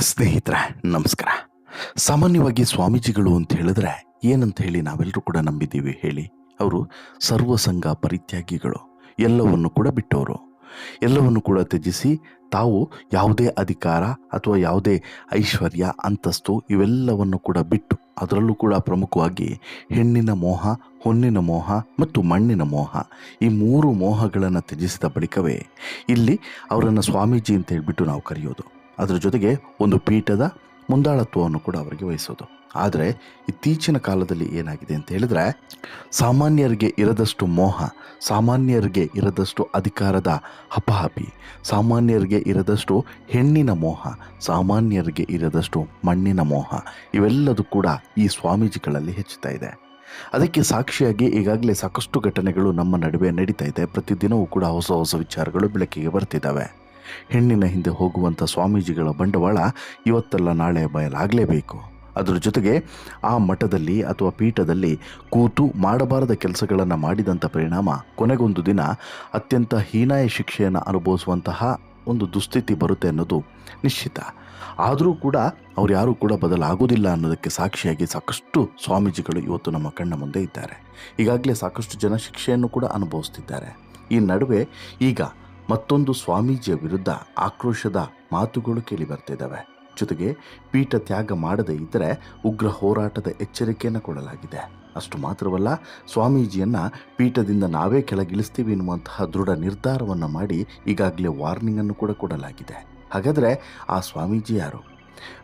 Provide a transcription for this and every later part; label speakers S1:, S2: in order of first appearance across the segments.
S1: ಸ್ನೇಹಿತರೆ, ನಮಸ್ಕಾರ. ಸಾಮಾನ್ಯವಾಗಿ ಸ್ವಾಮೀಜಿಗಳು ಅಂತ ಹೇಳಿದ್ರೆ ಏನಂತ ಹೇಳಿ ನಾವೆಲ್ಲರೂ ಕೂಡ ನಂಬಿದ್ದೀವಿ ಹೇಳಿ. ಅವರು ಸರ್ವಸಂಗ ಪರಿತ್ಯಾಗಿಗಳು. ಎಲ್ಲವನ್ನು ಕೂಡ ಬಿಟ್ಟವರು. ಎಲ್ಲವನ್ನು ಕೂಡ ತ್ಯಜಿಸಿ ತಾವು ಯಾವುದೇ ಅಧಿಕಾರ ಅಥವಾ ಯಾವುದೇ ಐಶ್ವರ್ಯ, ಅಂತಸ್ತು ಇವೆಲ್ಲವನ್ನು ಕೂಡ ಬಿಟ್ಟು ಅದರಲ್ಲೂ ಕೂಡ ಪ್ರಮುಖವಾಗಿ ಹೆಣ್ಣಿನ ಮೋಹ, ಹೊನ್ನಿನ ಮೋಹ ಮತ್ತು ಮಣ್ಣಿನ ಮೋಹ ಈ ಮೂರು ಮೋಹಗಳನ್ನು ತ್ಯಜಿಸಿದ ಬಳಿಕವೇ ಇಲ್ಲಿ ಅವರನ್ನು ಸ್ವಾಮೀಜಿ ಅಂತ ಹೇಳಿಬಿಟ್ಟು ನಾವು ಕರೆಯೋದು. ಅದರ ಜೊತೆಗೆ ಒಂದು ಪೀಠದ ಮುಂದಾಳತ್ವವನ್ನು ಕೂಡ ಅವರಿಗೆ ವಹಿಸೋದು. ಆದರೆ ಇತ್ತೀಚಿನ ಕಾಲದಲ್ಲಿ ಏನಾಗಿದೆ ಅಂತ ಹೇಳಿದ್ರೆ, ಸಾಮಾನ್ಯರಿಗೆ ಇರದಷ್ಟು ಮೋಹ, ಸಾಮಾನ್ಯರಿಗೆ ಇರದಷ್ಟು ಅಧಿಕಾರದ ಹಪಹಪಿ ಸಾಮಾನ್ಯರಿಗೆ ಇರದಷ್ಟು ಹೆಣ್ಣಿನ ಮೋಹ, ಸಾಮಾನ್ಯರಿಗೆ ಇರದಷ್ಟು ಮಣ್ಣಿನ ಮೋಹ, ಇವೆಲ್ಲದೂ ಕೂಡ ಈ ಸ್ವಾಮೀಜಿಗಳಲ್ಲಿ ಹೆಚ್ಚುತ್ತಾ ಇದೆ. ಅದಕ್ಕೆ ಸಾಕ್ಷಿಯಾಗಿ ಈಗಾಗಲೇ ಸಾಕಷ್ಟು ಘಟನೆಗಳು ನಮ್ಮ ನಡುವೆ ನಡೀತಾ ಇದೆ. ಪ್ರತಿದಿನವೂ ಕೂಡ ಹೊಸ ಹೊಸ ವಿಚಾರಗಳು ಬೆಳಕಿಗೆ ಬರ್ತಿದ್ದಾವೆ. ಹೆಣ್ಣಿನ ಹಿಂದೆ ಹೋಗುವಂಥ ಸ್ವಾಮೀಜಿಗಳ ಬಂಡವಾಳ ಇವತ್ತೆಲ್ಲ ನಾಳೆ ಬಯಲಾಗಲೇಬೇಕು. ಅದರ ಜೊತೆಗೆ ಆ ಮಠದಲ್ಲಿ ಅಥವಾ ಪೀಠದಲ್ಲಿ ಕೂತು ಮಾಡಬಾರದ ಕೆಲಸಗಳನ್ನು ಮಾಡಿದಂಥ ಪರಿಣಾಮ ಕೊನೆಗೊಂದು ದಿನ ಅತ್ಯಂತ ಹೀನಾಯ ಶಿಕ್ಷೆಯನ್ನು ಅನುಭವಿಸುವಂತಹ ಒಂದು ದುಸ್ಥಿತಿ ಬರುತ್ತೆ ಅನ್ನೋದು ನಿಶ್ಚಿತ. ಆದರೂ ಕೂಡ ಅವ್ರು ಯಾರೂ ಕೂಡ ಬದಲಾಗೋದಿಲ್ಲ ಅನ್ನೋದಕ್ಕೆ ಸಾಕ್ಷಿಯಾಗಿ ಸಾಕಷ್ಟು ಸ್ವಾಮೀಜಿಗಳು ಇವತ್ತು ನಮ್ಮ ಕಣ್ಣ ಮುಂದೆ ಇದ್ದಾರೆ. ಈಗಾಗಲೇ ಸಾಕಷ್ಟು ಜನ ಶಿಕ್ಷೆಯನ್ನು ಕೂಡ ಅನುಭವಿಸ್ತಿದ್ದಾರೆ. ಈ ನಡುವೆ ಈಗ ಮತ್ತೊಂದು ಸ್ವಾಮೀಜಿಯ ವಿರುದ್ಧ ಆಕ್ರೋಶದ ಮಾತುಗಳು ಕೇಳಿ ಬರ್ತಿದ್ದಾವೆ ಜೊತೆಗೆ ಪೀಠ ತ್ಯಾಗ ಮಾಡದೇ ಇದ್ದರೆ ಉಗ್ರ ಹೋರಾಟದ ಎಚ್ಚರಿಕೆಯನ್ನು ಕೊಡಲಾಗಿದೆ. ಅಷ್ಟು ಮಾತ್ರವಲ್ಲ, ಸ್ವಾಮೀಜಿಯನ್ನು ಪೀಠದಿಂದ ನಾವೇ ಕೆಳಗಿಳಿಸ್ತೀವಿ ಎನ್ನುವಂತಹ ದೃಢ ನಿರ್ಧಾರವನ್ನು ಮಾಡಿ ಈಗಾಗಲೇ ವಾರ್ನಿಂಗನ್ನು ಕೂಡ ಕೊಡಲಾಗಿದೆ. ಹಾಗಾದರೆ ಆ ಸ್ವಾಮೀಜಿ ಯಾರು?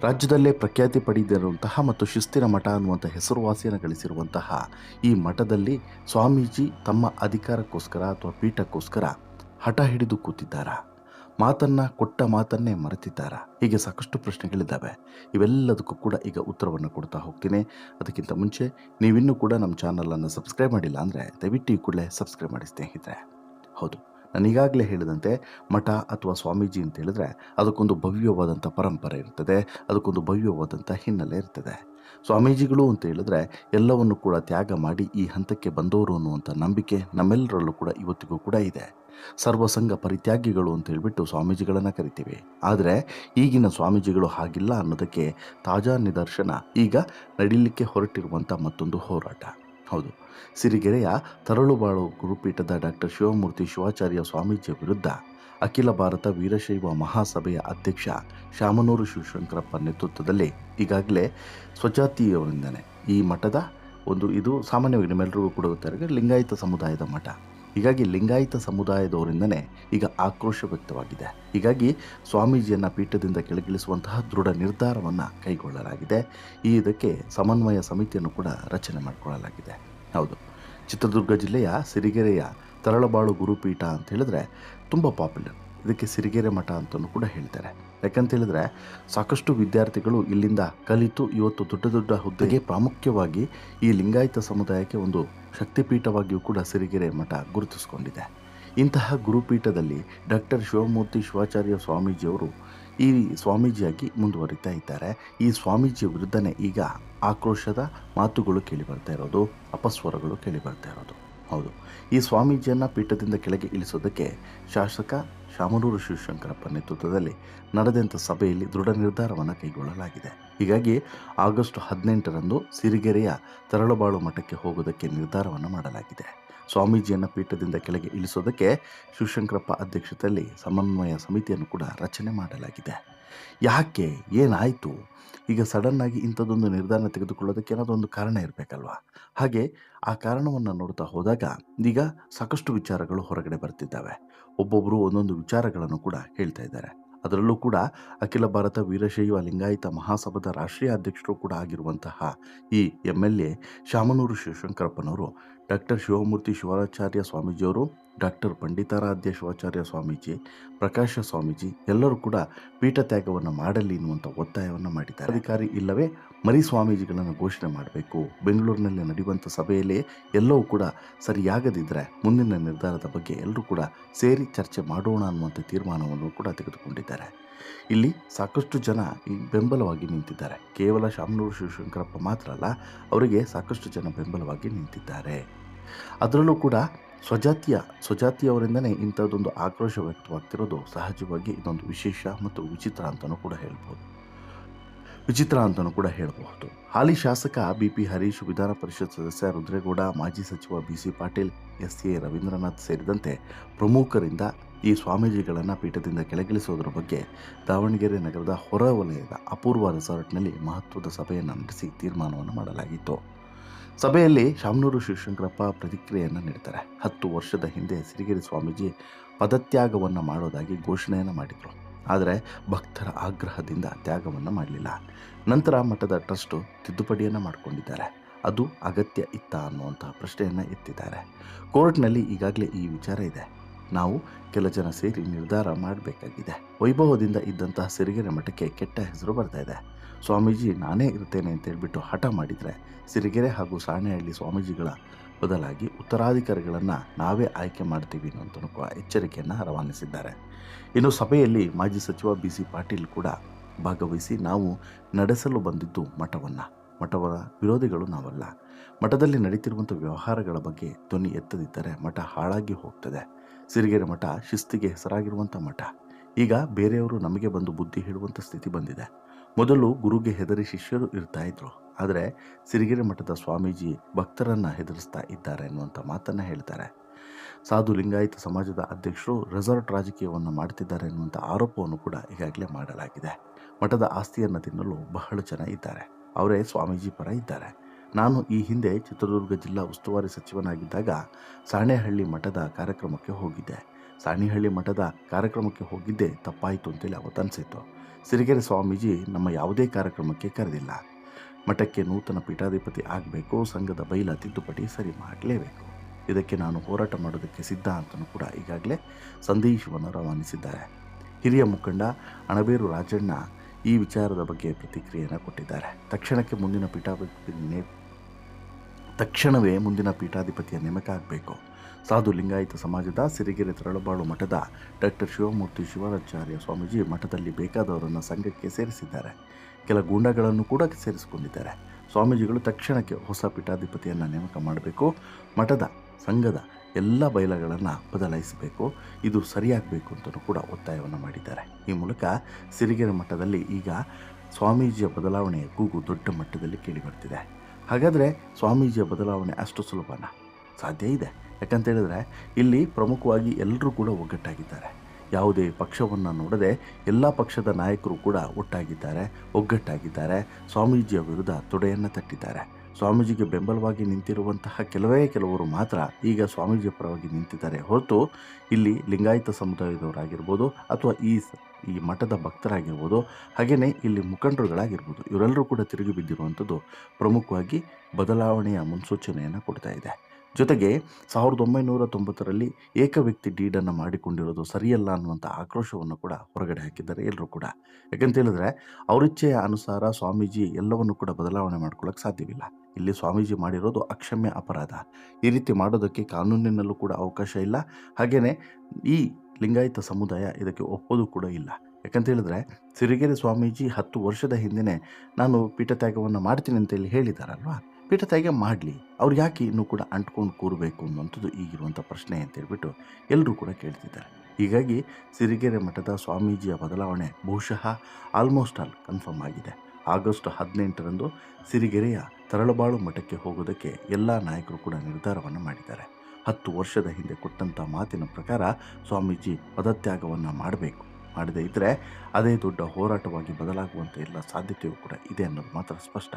S1: ರಾಜ್ಯದಲ್ಲೇ ಪ್ರಖ್ಯಾತಿ ಪಡೆದಿರುವಂತಹ ಮತ್ತು ಶಿಸ್ತಿನ ಮಠ ಅನ್ನುವಂಥ ಹೆಸರುವಾಸಿಯನ್ನು ಗಳಿಸಿರುವಂತಹ ಈ ಮಠದಲ್ಲಿ ಸ್ವಾಮೀಜಿ ತಮ್ಮ ಅಧಿಕಾರಕ್ಕೋಸ್ಕರ ಅಥವಾ ಪೀಠಕ್ಕೋಸ್ಕರ ಹಠ ಹಿಡಿದು ಕೂತಿದ್ದಾರಾ? ಮಾತನ್ನ ಕೊಟ್ಟ ಮಾತನ್ನೇ ಮರೆತಿದ್ದಾರಾ? ಹೀಗೆ ಸಾಕಷ್ಟು ಪ್ರಶ್ನೆಗಳಿದ್ದಾವೆ. ಇವೆಲ್ಲದಕ್ಕೂ ಕೂಡ ಈಗ ಉತ್ತರವನ್ನು ಕೊಡ್ತಾ ಹೋಗ್ತೀನಿ. ಅದಕ್ಕಿಂತ ಮುಂಚೆ ನೀವಿನ್ನೂ ಕೂಡ ನಮ್ಮ ಚಾನಲನ್ನು ಸಬ್ಸ್ಕ್ರೈಬ್ ಮಾಡಿಲ್ಲ ಅಂದರೆ ದಯವಿಟ್ಟು ಈ ಕೂಡಲೇ ಸಬ್ಸ್ಕ್ರೈಬ್ ಮಾಡಿ ಸ್ನೇಹಿತರೆ. ಹೌದು, ನಾನು ಈಗಾಗಲೇ ಹೇಳಿದಂತೆ ಮಠ ಅಥವಾ ಸ್ವಾಮೀಜಿ ಅಂತ ಹೇಳಿದ್ರೆ ಅದಕ್ಕೊಂದು ಭವ್ಯವಾದಂಥ ಪರಂಪರೆ ಇರ್ತದೆ, ಅದಕ್ಕೊಂದು ಭವ್ಯವಾದಂಥ ಹಿನ್ನೆಲೆ ಇರ್ತದೆ. ಸ್ವಾಮೀಜಿಗಳು ಅಂತ ಹೇಳಿದ್ರೆ ಎಲ್ಲವನ್ನು ಕೂಡ ತ್ಯಾಗ ಮಾಡಿ ಈ ಹಂತಕ್ಕೆ ಬಂದವರು ಅನ್ನುವಂಥ ನಂಬಿಕೆ ನಮ್ಮೆಲ್ಲರಲ್ಲೂ ಕೂಡ ಇವತ್ತಿಗೂ ಕೂಡ ಇದೆ. ಸರ್ವಸಂಗ ಪರಿತ್ಯಾಗಿಗಳು ಅಂತ ಹೇಳಿಬಿಟ್ಟು ಸ್ವಾಮೀಜಿಗಳನ್ನು ಕರಿತೀವಿ. ಆದರೆ ಈಗಿನ ಸ್ವಾಮೀಜಿಗಳು ಹಾಗಿಲ್ಲ ಅನ್ನೋದಕ್ಕೆ ತಾಜಾ ನಿದರ್ಶನ ಈಗ ನಡೀಲಿಕ್ಕೆ ಹೊರಟಿರುವಂಥ ಮತ್ತೊಂದು ಹೋರಾಟ. ಹೌದು. ಸಿರಿಗೆರೆಯ ತರಳುಬಾಳು ಗುರುಪೀಠದ ಡಾಕ್ಟರ್ ಶಿವಮೂರ್ತಿ ಶಿವಾಚಾರ್ಯ ಸ್ವಾಮೀಜಿಯ ವಿರುದ್ಧ ಅಖಿಲ ಭಾರತ ವೀರಶೈವ ಮಹಾಸಭೆಯ ಅಧ್ಯಕ್ಷ ಶಾಮನೂರು ಶಿವಶಂಕರಪ್ಪ ನೇತೃತ್ವದಲ್ಲಿ ಈಗಾಗಲೇ ಸ್ವಜಾತಿಯವರಿಂದನೇ ಈ ಮಠದ ಒಂದು ಇದು ಸಾಮಾನ್ಯವಾಗಿ ನಿಮ್ಮೆಲ್ಲರಿಗೂ ಕೂಡ ಗೊತ್ತಿರೋ ಲಿಂಗಾಯತ ಸಮುದಾಯದ ಮಠ. ಹೀಗಾಗಿ ಲಿಂಗಾಯತ ಸಮುದಾಯದವರಿಂದನೇ ಈಗ ಆಕ್ರೋಶ ವ್ಯಕ್ತವಾಗಿದೆ. ಹೀಗಾಗಿ ಸ್ವಾಮೀಜಿಯನ್ನು ಪೀಠದಿಂದ ಕೆಳಗಿಳಿಸುವಂತಹ ದೃಢ ನಿರ್ಧಾರವನ್ನು ಕೈಗೊಳ್ಳಲಾಗಿದೆ. ಈ ಇದಕ್ಕೆ ಸಮನ್ವಯ ಸಮಿತಿಯನ್ನು ಕೂಡ ರಚನೆ ಮಾಡಿಕೊಳ್ಳಲಾಗಿದೆ. ಹೌದು. ಚಿತ್ರದುರ್ಗ ಜಿಲ್ಲೆಯ ಸಿರಿಗೆರೆಯ ತರಳಬಾಳು ಗುರುಪೀಠ ಅಂತ ಹೇಳಿದ್ರೆ ತುಂಬ ಪಾಪ್ಯುಲರ್ ಇದಕ್ಕೆ ಸಿರಿಗೆರೆ ಮಠ ಅಂತಲೂ ಕೂಡ ಹೇಳ್ತಾರೆ. ಯಾಕಂತ ಹೇಳಿದ್ರೆ ಸಾಕಷ್ಟು ವಿದ್ಯಾರ್ಥಿಗಳು ಇಲ್ಲಿಂದ ಕಲಿತು ಇವತ್ತು ದೊಡ್ಡ ದೊಡ್ಡ ಹುದ್ದೆಗೆ ಪ್ರಾಮುಖ್ಯವಾಗಿ ಈ ಲಿಂಗಾಯತ ಸಮುದಾಯಕ್ಕೆ ಒಂದು ಶಕ್ತಿಪೀಠವಾಗಿಯೂ ಕೂಡ ಸಿರಿಗೆರೆ ಮಠ ಗುರುತಿಸಿಕೊಂಡಿದೆ. ಇಂತಹ ಗುರುಪೀಠದಲ್ಲಿ ಡಾಕ್ಟರ್ ಶಿವಮೂರ್ತಿ ಶಿವಾಚಾರ್ಯ ಸ್ವಾಮೀಜಿಯವರು ಈ ಸ್ವಾಮೀಜಿಯಾಗಿ ಮುಂದುವರಿತಾ ಇದ್ದಾರೆ. ಈ ಸ್ವಾಮೀಜಿಯ ವಿರುದ್ಧನೇ ಈಗ ಆಕ್ರೋಶದ ಮಾತುಗಳು ಕೇಳಿಬರ್ತಾ ಇರೋದು, ಅಪಸ್ವರಗಳು ಕೇಳಿಬರ್ತಾ ಇರೋದು. ಹೌದು. ಈ ಸ್ವಾಮೀಜಿಯನ್ನು ಪೀಠದಿಂದ ಕೆಳಗೆ ಇಳಿಸೋದಕ್ಕೆ ಶಾಸಕ ಶಾಮನೂರು ಶಿವಶಂಕರಪ್ಪ ನೇತೃತ್ವದಲ್ಲಿ ನಡೆದಂಥ ಸಭೆಯಲ್ಲಿ ದೃಢ ನಿರ್ಧಾರವನ್ನು ಕೈಗೊಳ್ಳಲಾಗಿದೆ. ಹೀಗಾಗಿ ಆಗಸ್ಟ್ ಹದಿನೆಂಟರಂದು ಸಿರಿಗೆರೆಯ ತರಳಬಾಳು ಮಠಕ್ಕೆ ಹೋಗೋದಕ್ಕೆ ನಿರ್ಧಾರವನ್ನು ಮಾಡಲಾಗಿದೆ. ಸ್ವಾಮೀಜಿಯನ್ನು ಪೀಠದಿಂದ ಕೆಳಗೆ ಇಳಿಸೋದಕ್ಕೆ ಶಿವಶಂಕರಪ್ಪ ಅಧ್ಯಕ್ಷತೆಯಲ್ಲಿ ಸಮನ್ವಯ ಸಮಿತಿಯನ್ನು ಕೂಡ ರಚನೆ ಮಾಡಲಾಗಿದೆ. ಯಾಕೆ, ಏನಾಯಿತು? ಈಗ ಸಡನ್ನಾಗಿ ಇಂಥದ್ದೊಂದು ನಿರ್ಧಾರ ತೆಗೆದುಕೊಳ್ಳೋದಕ್ಕೆ ಏನಾದರೂ ಒಂದು ಕಾರಣ ಇರಬೇಕಲ್ವಾ? ಹಾಗೆ ಆ ಕಾರಣವನ್ನು ನೋಡ್ತಾ ಹೋದಾಗ ಈಗ ಸಾಕಷ್ಟು ವಿಚಾರಗಳು ಹೊರಗಡೆ ಬರ್ತಿದ್ದಾವೆ. ಒಬ್ಬೊಬ್ಬರು ಒಂದೊಂದು ವಿಚಾರಗಳನ್ನು ಕೂಡ ಹೇಳ್ತಾ ಇದ್ದಾರೆ. ಅದರಲ್ಲೂ ಕೂಡ ಅಖಿಲ ಭಾರತ ವೀರಶೈವ ಲಿಂಗಾಯತ ಮಹಾಸಭಾದ ರಾಷ್ಟ್ರೀಯ ಅಧ್ಯಕ್ಷರು ಕೂಡ ಆಗಿರುವಂತಹ ಈ ಎಂ ಎಲ್ ಎ ಶಾಮನೂರು ಶಿವಶಂಕರಪ್ಪನವರು ಡಾಕ್ಟರ್ ಶಿವಮೂರ್ತಿ ಶಿವಾಚಾರ್ಯ ಸ್ವಾಮೀಜಿಯವರು, ಡಾಕ್ಟರ್ ಪಂಡಿತಾರಾಧ್ಯ ಶಿವಾಚಾರ್ಯ ಸ್ವಾಮೀಜಿ, ಪ್ರಕಾಶ ಸ್ವಾಮೀಜಿ ಎಲ್ಲರೂ ಕೂಡ ಪೀಠ ತ್ಯಾಗವನ್ನು ಮಾಡಲಿ ಎನ್ನುವಂಥ ಒತ್ತಾಯವನ್ನು ಮಾಡಿದ್ದಾರೆ. ಅಧಿಕಾರಿ ಇಲ್ಲವೇ ಮರಿ ಸ್ವಾಮೀಜಿಗಳನ್ನು ಘೋಷಣೆ ಮಾಡಬೇಕು. ಬೆಂಗಳೂರಿನಲ್ಲಿ ನಡೆಯುವಂಥ ಸಭೆಯಲ್ಲೇ ಎಲ್ಲವೂ ಕೂಡ ಸರಿಯಾಗದಿದ್ದರೆ ಮುಂದಿನ ನಿರ್ಧಾರದ ಬಗ್ಗೆ ಎಲ್ಲರೂ ಕೂಡ ಸೇರಿ ಚರ್ಚೆ ಮಾಡೋಣ ಅನ್ನುವಂಥ ತೀರ್ಮಾನವನ್ನು ಕೂಡ ತೆಗೆದುಕೊಂಡಿದ್ದಾರೆ. ಇಲ್ಲಿ ಸಾಕಷ್ಟು ಜನ ಈ ಬೆಂಬಲವಾಗಿ ನಿಂತಿದ್ದಾರೆ. ಕೇವಲ ಶಾಮನೂರು ಶಿವಶಂಕರಪ್ಪ ಮಾತ್ರ ಅಲ್ಲ, ಅವರಿಗೆ ಸಾಕಷ್ಟು ಜನ ಬೆಂಬಲವಾಗಿ ನಿಂತಿದ್ದಾರೆ. ಅದರಲ್ಲೂ ಕೂಡ ಸ್ವಜಾತಿಯ, ಸ್ವಜಾತಿಯವರಿಂದನೇ ಇಂಥದ್ದೊಂದು ಆಕ್ರೋಶ ವ್ಯಕ್ತವಾಗ್ತಿರೋದು ಸಹಜವಾಗಿ ಇದೊಂದು ವಿಶೇಷ ಮತ್ತು ವಿಚಿತ್ರ ಅಂತಲೂ ಕೂಡ ಹೇಳ್ಬೋದು. ವಿಚಿತ್ರ ಅಂತಲೂ ಕೂಡ ಹೇಳಬಹುದು. ಹಾಲಿ ಶಾಸಕ ಬಿ ಪಿ ಹರೀಶ್, ವಿಧಾನ ಪರಿಷತ್ ಸದಸ್ಯ ರುದ್ರೇಗೌಡ, ಮಾಜಿ ಸಚಿವ B C Patil, S A Ravindranath ಸೇರಿದಂತೆ ಪ್ರಮುಖರಿಂದ ಈ ಸ್ವಾಮೀಜಿಗಳನ್ನು ಪೀಠದಿಂದ ಕೆಳಗಿಳಿಸುವುದರ ಬಗ್ಗೆ ದಾವಣಗೆರೆ ನಗರದ ಹೊರ ವಲಯದ ಅಪೂರ್ವ ರೆಸಾರ್ಟ್ನಲ್ಲಿ ಮಹತ್ವದ ಸಭೆಯನ್ನು ನಡೆಸಿ ತೀರ್ಮಾನವನ್ನು ಮಾಡಲಾಗಿತ್ತು. ಸಭೆಯಲ್ಲಿ ಶಾಮನೂರು ಶಿವಶಂಕರಪ್ಪ ಪ್ರತಿಕ್ರಿಯೆಯನ್ನು ನೀಡ್ತಾರೆ ಹತ್ತು ವರ್ಷದ ಹಿಂದೆ ಸಿರಿಗೆರೆ ಸ್ವಾಮೀಜಿ ಪದತ್ಯಾಗವನ್ನು ಮಾಡೋದಾಗಿ ಘೋಷಣೆಯನ್ನು ಮಾಡಿದರು. ಆದರೆ ಭಕ್ತರ ಆಗ್ರಹದಿಂದ ತ್ಯಾಗವನ್ನು ಮಾಡಲಿಲ್ಲ. ನಂತರ ಮಠದ ಟ್ರಸ್ಟು ತಿದ್ದುಪಡಿಯನ್ನು ಮಾಡಿಕೊಂಡಿದ್ದಾರೆ. ಅದು ಅಗತ್ಯ ಇತ್ತ ಅನ್ನುವಂತಹ ಪ್ರಶ್ನೆಯನ್ನು ಎತ್ತಿದ್ದಾರೆ. ಕೋರ್ಟ್ನಲ್ಲಿ ಈಗಾಗಲೇ ಈ ವಿಚಾರ ಇದೆ. ನಾವು ಕೆಲ ಜನ ಸೇರಿ ನಿರ್ಧಾರ ಮಾಡಬೇಕಾಗಿದೆ. ವೈಭವದಿಂದ ಇದ್ದಂತಹ ಸಿರಿಗೆರೆ ಮಠಕ್ಕೆ ಕೆಟ್ಟ ಹೆಸರು ಬರ್ತಾ ಇದೆ. ಸ್ವಾಮೀಜಿ, ನಾನೇ ಇರ್ತೇನೆ ಅಂತ ಹೇಳಿಬಿಟ್ಟು ಹಠ ಮಾಡಿದರೆ ಸಿರಿಗೆರೆ ಹಾಗೂ ಸಾಣೆಹಳ್ಳಿ ಸ್ವಾಮೀಜಿಗಳ ಬದಲಾಗಿ ಉತ್ತರಾಧಿಕಾರಿಗಳನ್ನು ನಾವೇ ಆಯ್ಕೆ ಮಾಡ್ತೀವಿ ಅನ್ನುವಂಥ ಎಚ್ಚರಿಕೆಯನ್ನು ರವಾನಿಸಿದ್ದಾರೆ. ಇನ್ನು ಸಭೆಯಲ್ಲಿ ಮಾಜಿ ಸಚಿವ ಬಿ ಸಿ ಪಾಟೀಲ್ ಕೂಡ ಭಾಗವಹಿಸಿ ನಾವು ನಡೆಸಲು ಬಂದಿದ್ದು ಮಠವನ್ನು. ಮಠವರ ವಿರೋಧಿಗಳು ನಾವಲ್ಲ. ಮಠದಲ್ಲಿ ನಡೀತಿರುವಂಥ ವ್ಯವಹಾರಗಳ ಬಗ್ಗೆ ಧ್ವನಿ ಎತ್ತದಿದ್ದರೆ ಮಠ ಹಾಳಾಗಿ ಹೋಗ್ತದೆ. ಸಿರಿಗೆರೆ ಮಠ ಶಿಸ್ತಿಗೆ ಹೆಸರಾಗಿರುವಂಥ ಮಠ. ಈಗ ಬೇರೆಯವರು ನಮಗೆ ಬಂದು ಬುದ್ಧಿ ಹೇಳುವಂಥ ಸ್ಥಿತಿ ಬಂದಿದೆ. ಮೊದಲು ಗುರುಗೆ ಹೆದರಿ ಶಿಷ್ಯರು ಇರ್ತಾ ಇದ್ರು. ಆದರೆ ಸಿರಿಗೆರೆ ಮಠದ ಸ್ವಾಮೀಜಿ ಭಕ್ತರನ್ನು ಹೆದರಿಸ್ತಾ ಇದ್ದಾರೆ ಅನ್ನುವಂಥ ಮಾತನ್ನು ಹೇಳ್ತಾರೆ. ಸಾಧು ಲಿಂಗಾಯತ ಸಮಾಜದ ಅಧ್ಯಕ್ಷರು ರೆಸಾರ್ಟ್ ರಾಜಕೀಯವನ್ನು ಮಾಡ್ತಿದ್ದಾರೆ ಎನ್ನುವಂಥ ಆರೋಪವನ್ನು ಕೂಡ ಈಗಾಗಲೇ ಮಾಡಲಾಗಿದೆ. ಮಠದ ಆಸ್ತಿಯನ್ನು ತಿನ್ನಲು ಬಹಳ ಜನ ಇದ್ದಾರೆ. ಅವರೇ ಸ್ವಾಮೀಜಿ ಪರ ಇದ್ದಾರೆ. ನಾನು ಈ ಹಿಂದೆ ಚಿತ್ರದುರ್ಗ ಜಿಲ್ಲಾ ಉಸ್ತುವಾರಿ ಸಚಿವನಾಗಿದ್ದಾಗ ಸಾಣೆಹಳ್ಳಿ ಮಠದ ಕಾರ್ಯಕ್ರಮಕ್ಕೆ ಹೋಗಿದ್ದೆ. ಸಾಣೆಹಳ್ಳಿ ಮಠದ ಕಾರ್ಯಕ್ರಮಕ್ಕೆ ಹೋಗಿದ್ದೆ ತಪ್ಪಾಯಿತು ಅಂತೇಳಿ ಅವತ್ತು ಅನಿಸಿತು ಸಿರಿಗೆರೆ ಸ್ವಾಮೀಜಿ ನಮ್ಮ ಯಾವುದೇ ಕಾರ್ಯಕ್ರಮಕ್ಕೆ ಕರೆದಿಲ್ಲ. ಮಠಕ್ಕೆ ನೂತನ ಪೀಠಾಧಿಪತಿ ಆಗಬೇಕು, ಸಂಘದ ಬೈಲ ತಿದ್ದುಪಡಿ ಸರಿ ಮಾಡಲೇಬೇಕು. ಇದಕ್ಕೆ ನಾನು ಹೋರಾಟ ಮಾಡೋದಕ್ಕೆ ಸಿದ್ಧ ಅಂತಲೂ ಕೂಡ ಈಗಾಗಲೇ ಸಂದೇಶವನ್ನು ರವಾನಿಸಿದ್ದಾರೆ. ಹಿರಿಯ ಮುಖಂಡ ಅಣಬೇರು ರಾಜಣ್ಣ ಈ ವಿಚಾರದ ಬಗ್ಗೆ ಪ್ರತಿಕ್ರಿಯೆಯನ್ನು ಕೊಟ್ಟಿದ್ದಾರೆ. ತಕ್ಷಣಕ್ಕೆ ಮುಂದಿನ ಪೀಠಾಧಿಪತಿ ತಕ್ಷಣವೇ ಮುಂದಿನ ಪೀಠಾಧಿಪತಿಯ ನೇಮಕ ಆಗಬೇಕು ಸಾಧು ಲಿಂಗಾಯತ ಸಮಾಜದ ಸಿರಿಗೆರೆ ತರಳಬಾಳು ಮಠದ ಡಾಕ್ಟರ್ ಶಿವಮೂರ್ತಿ ಶಿವರಾಚಾರ್ಯ ಸ್ವಾಮೀಜಿ ಮಠದಲ್ಲಿ ಬೇಕಾದವರನ್ನು ಸಂಘಕ್ಕೆ ಸೇರಿಸಿದ್ದಾರೆ. ಕೆಲ ಗೂಂಡಗಳನ್ನು ಕೂಡ ಸೇರಿಸಿಕೊಂಡಿದ್ದಾರೆ. ಸ್ವಾಮೀಜಿಗಳು ತಕ್ಷಣಕ್ಕೆ ಹೊಸ ಪೀಠಾಧಿಪತಿಯನ್ನು ನೇಮಕ ಮಾಡಬೇಕು. ಮಠದ, ಸಂಘದ ಎಲ್ಲ ಬಯಲಗಳನ್ನು ಬದಲಾಯಿಸಬೇಕು. ಇದು ಸರಿಯಾಗಬೇಕು ಅಂತಲೂ ಕೂಡ ಒತ್ತಾಯವನ್ನು ಮಾಡಿದ್ದಾರೆ. ಈ ಮೂಲಕ ಸಿರಿಗೆರೆ ಮಠದಲ್ಲಿ ಈಗ ಸ್ವಾಮೀಜಿಯ ಬದಲಾವಣೆಯ ಕೂಗು ದೊಡ್ಡ ಮಟ್ಟದಲ್ಲಿ ಕೇಳಿಬರ್ತಿದೆ ಹಾಗಾದರೆ ಸ್ವಾಮೀಜಿಯ ಬದಲಾವಣೆ ಅಷ್ಟು ಸುಲಭನ? ಸಾಧ್ಯ ಇದೆ. ಯಾಕಂತ ಹೇಳಿದ್ರೆ ಇಲ್ಲಿ ಪ್ರಮುಖವಾಗಿ ಎಲ್ಲರೂ ಕೂಡ ಒಗ್ಗಟ್ಟಾಗಿದ್ದಾರೆ. ಯಾವುದೇ ಪಕ್ಷವನ್ನು ನೋಡದೆ ಎಲ್ಲ ಪಕ್ಷದ ನಾಯಕರು ಕೂಡ ಒಟ್ಟಾಗಿದ್ದಾರೆ, ಒಗ್ಗಟ್ಟಾಗಿದ್ದಾರೆ. ಸ್ವಾಮೀಜಿಯ ವಿರುದ್ಧ ತೊಡೆಯನ್ನು ತಟ್ಟಿದ್ದಾರೆ. ಸ್ವಾಮೀಜಿಗೆ ಬೆಂಬಲವಾಗಿ ನಿಂತಿರುವಂತಹ ಕೆಲವೇ ಕೆಲವರು ಮಾತ್ರ ಈಗ ಸ್ವಾಮೀಜಿಯ ಪರವಾಗಿ ನಿಂತಿದ್ದಾರೆ. ಹೊರತು ಇಲ್ಲಿ ಲಿಂಗಾಯತ ಸಮುದಾಯದವರಾಗಿರ್ಬೋದು ಅಥವಾ ಈ ಈ ಮಠದ ಭಕ್ತರಾಗಿರ್ಬೋದು ಹಾಗೆಯೇ ಇಲ್ಲಿ ಮುಖಂಡರುಗಳಾಗಿರ್ಬೋದು, ಇವರೆಲ್ಲರೂ ಕೂಡ ತಿರುಗಿ ಬಿದ್ದಿರುವಂಥದ್ದು ಪ್ರಮುಖವಾಗಿ ಬದಲಾವಣೆಯ ಮುನ್ಸೂಚನೆಯನ್ನು ಕೊಡ್ತಾ ಇದೆ. ಜೊತೆಗೆ ಸಾವಿರದ ಒಂಬೈನೂರ ತೊಂಬತ್ತರಲ್ಲಿ ಏಕ ವ್ಯಕ್ತಿ ಡೀಡನ್ನು ಮಾಡಿಕೊಂಡಿರೋದು ಸರಿಯಲ್ಲ ಅನ್ನುವಂಥ ಆಕ್ರೋಶವನ್ನು ಕೂಡ ಹೊರಗಡೆ ಹಾಕಿದ್ದಾರೆ ಎಲ್ಲರೂ ಕೂಡ. ಯಾಕಂತ ಹೇಳಿದ್ರೆ ಅವರಿಚ್ಛೆಯ ಅನುಸಾರ ಸ್ವಾಮೀಜಿ ಎಲ್ಲವನ್ನು ಕೂಡ ಬದಲಾವಣೆ ಮಾಡ್ಕೊಳ್ಳೋಕೆ ಸಾಧ್ಯವಿಲ್ಲ. ಇಲ್ಲಿ ಸ್ವಾಮೀಜಿ ಮಾಡಿರೋದು ಅಕ್ಷಮ್ಯ ಅಪರಾಧ. ಈ ರೀತಿ ಮಾಡೋದಕ್ಕೆ ಕಾನೂನಿನಲ್ಲೂ ಕೂಡ ಅವಕಾಶ ಇಲ್ಲ. ಹಾಗೆಯೇ ಈ ಲಿಂಗಾಯತ ಸಮುದಾಯ ಇದಕ್ಕೆ ಒಪ್ಪೋದು ಕೂಡ ಇಲ್ಲ. ಯಾಕಂತ ಹೇಳಿದ್ರೆ ಸಿರಿಗೆರೆ ಸ್ವಾಮೀಜಿ ಹತ್ತು ವರ್ಷದ ಹಿಂದೆನೇ ನಾನು ಪೀಠತ್ಯಾಗವನ್ನು ಮಾಡ್ತೀನಿ ಅಂತೇಳಿ ಹೇಳಿದಾರಲ್ವಾ? ಪೀಠತ್ಯಾಗ ಮಾಡಲಿ. ಅವ್ರು ಯಾಕೆ ಇನ್ನೂ ಕೂಡ ಅಂಟ್ಕೊಂಡು ಕೂರಬೇಕು ಅನ್ನುವಂಥದ್ದು ಈಗಿರುವಂಥ ಪ್ರಶ್ನೆ ಅಂತ ಹೇಳ್ಬಿಟ್ಟು ಎಲ್ಲರೂ ಕೂಡ ಕೇಳ್ತಿದ್ದಾರೆ. ಹೀಗಾಗಿ ಸಿರಿಗೆರೆ ಮಠದ ಸ್ವಾಮೀಜಿಯ ಬದಲಾವಣೆ ಬಹುಶಃ ಆಲ್ಮೋಸ್ಟ್ ಆಲ್ ಕನ್ಫರ್ಮ್ ಆಗಿದೆ. ಆಗಸ್ಟ್ ಹದಿನೆಂಟರಂದು ಸಿರಿಗೆರೆಯ ತರಳಬಾಳು ಮಠಕ್ಕೆ ಹೋಗೋದಕ್ಕೆ ಎಲ್ಲ ನಾಯಕರು ಕೂಡ ನಿರ್ಧಾರವನ್ನು ಮಾಡಿದ್ದಾರೆ. ಹತ್ತು ವರ್ಷದ ಹಿಂದೆ ಕೊಟ್ಟಂಥ ಮಾತಿನ ಪ್ರಕಾರ ಸ್ವಾಮೀಜಿ ಪದತ್ಯಾಗವನ್ನು ಮಾಡಬೇಕು. ಮಾಡದೇ ಇದ್ದರೆ ಅದೇ ದೊಡ್ಡ ಹೋರಾಟವಾಗಿ ಬದಲಾಗುವಂಥ ಎಲ್ಲ ಸಾಧ್ಯತೆಯೂ ಕೂಡ ಇದೆ ಅನ್ನೋದು ಮಾತ್ರ ಸ್ಪಷ್ಟ.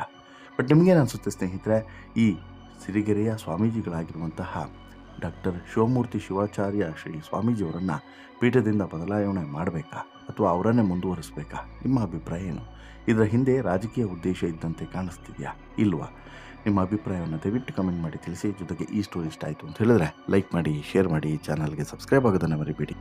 S1: ಬಟ್ ನಿಮಗೇನು ಅನಿಸುತ್ತೆ ಸ್ನೇಹಿತರೆ, ಈ ಸಿರಿಗೆರೆಯ ಸ್ವಾಮೀಜಿಗಳಾಗಿರುವಂತಹ ಡಾಕ್ಟರ್ ಶಿವಮೂರ್ತಿ ಶಿವಾಚಾರ್ಯ ಶ್ರೀ ಸ್ವಾಮೀಜಿಯವರನ್ನು ಪೀಠದಿಂದ ಬದಲಾವಣೆ ಮಾಡಬೇಕಾ ಅಥವಾ ಅವರನ್ನೇ ಮುಂದುವರಿಸಬೇಕಾ? ನಿಮ್ಮ ಅಭಿಪ್ರಾಯ ಏನು? ಇದರ ಹಿಂದೆ ರಾಜಕೀಯ ಉದ್ದೇಶ ಇದ್ದಂತೆ ಕಾಣಿಸ್ತಿದೆಯಾ? ಇಲ್ವಾ? ನಿಮ್ಮ ಅಭಿಪ್ರಾಯವನ್ನು ದಯವಿಟ್ಟು ಕಮೆಂಟ್ ಮಾಡಿ ತಿಳಿಸಿ. ಜೊತೆಗೆ ಈ ಸ್ಟೋರಿ ಇಷ್ಟ ಆಯಿತು ಅಂತ ಹೇಳಿದ್ರೆ ಲೈಕ್ ಮಾಡಿ ಶೇರ್ ಮಾಡಿ ಚಾನಲ್ಗೆ ಸಬ್ಸ್ಕ್ರೈಬ್ ಆಗೋದನ್ನು ಮರಿಬೇಡಿ.